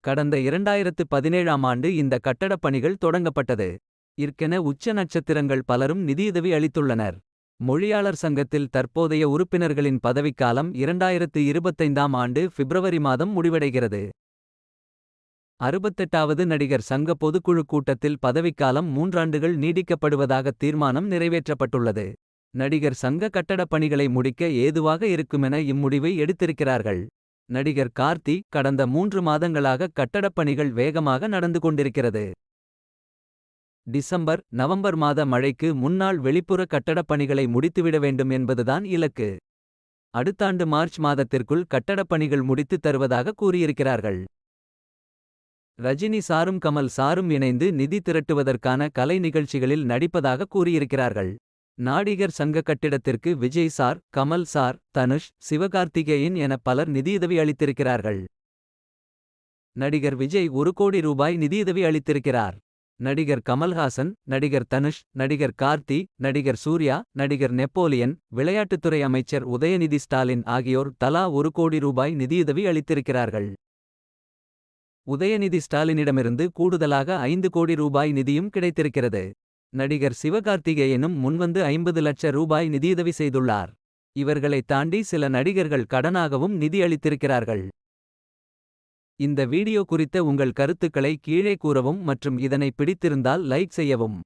கடந்த இரண்டாயிரத்து பதினேழாம் ஆண்டு இந்த கட்டடப் பணிகள் தொடங்கப்பட்டது. இற்கென உச்ச நட்சத்திரங்கள் பலரும் நிதியுதவி அளித்துள்ளனர். மொழியாளர் சங்கத்தில் தற்போதைய உறுப்பினர்களின் பதவிக்காலம் இரண்டாயிரத்து இருபத்தைந்தாம் ஆண்டு பிப்ரவரி மாதம் முடிவடைகிறது. அறுபத்தெட்டாவது நடிகர் சங்க பொதுக்குழு கூட்டத்தில் பதவிக்காலம் மூன்றாண்டுகள் நீடிக்கப்படுவதாக தீர்மானம் நிறைவேற்றப்பட்டுள்ளது. நடிகர் சங்க கட்டடப் பணிகளை முடிக்க ஏதுவாக இருக்குமென இம்முடிவை எடுத்திருக்கிறார்கள். நடிகர் கார்த்தி கடந்த மூன்று மாதங்களாக கட்டடப் பணிகள் வேகமாக நடந்து கொண்டிருக்கிறது. டிசம்பர் நவம்பர் மாத மழைக்கு முன்னால் வெளிப்புற கட்டடப் பணிகளை முடித்துவிட வேண்டும் என்பதுதான் இலக்கு. அடுத்தாண்டு மார்ச் மாதத்திற்குள் கட்டடப் பணிகள் முடித்துத் தருவதாக கூறியிருக்கிறார்கள். ரஜினி சாரும் கமல் சாரும் இணைந்து நிதி திரட்டுவதற்கான கலை நிகழ்ச்சிகளில் நடிப்பதாக கூறியிருக்கிறார்கள். நாடிகர் சங்க கட்டிடத்திற்கு விஜய் சார் கமல் சார் தனுஷ் சிவகார்த்திகேயன் என பலர் நிதியுதவி அளித்திருக்கிறார்கள். நடிகர் விஜய் ஒரு கோடி ரூபாய் நிதியுதவி அளித்திருக்கிறார். நடிகர் கமல்ஹாசன் நடிகர் தனுஷ் நடிகர் கார்த்தி நடிகர் சூர்யா நடிகர் நெப்போலியன் விளையாட்டுத்துறை அமைச்சர் உதயநிதி ஸ்டாலின் ஆகியோர் தலா ஒரு கோடி ரூபாய் நிதியுதவி அளித்திருக்கிறார்கள். உதயநிதி ஸ்டாலினிடமிருந்து கூடுதலாக ஐந்து கோடி ரூபாய் நிதியும் கிடைத்திருக்கிறது. நடிகர் சிவகார்த்திகேயனும் முன்வந்து ஐம்பது லட்ச ரூபாய் நிதியுதவி செய்துள்ளார். இவர்களைத் தாண்டி சில நடிகர்கள் கடனாகவும் நிதியளித்திருக்கிறார்கள் இந்த வீடியோ குறித்த உங்கள் கருத்துக்களை கீழே கூறவும் மற்றும் இதனை பிடித்திருந்தால் லைக் செய்யவும்.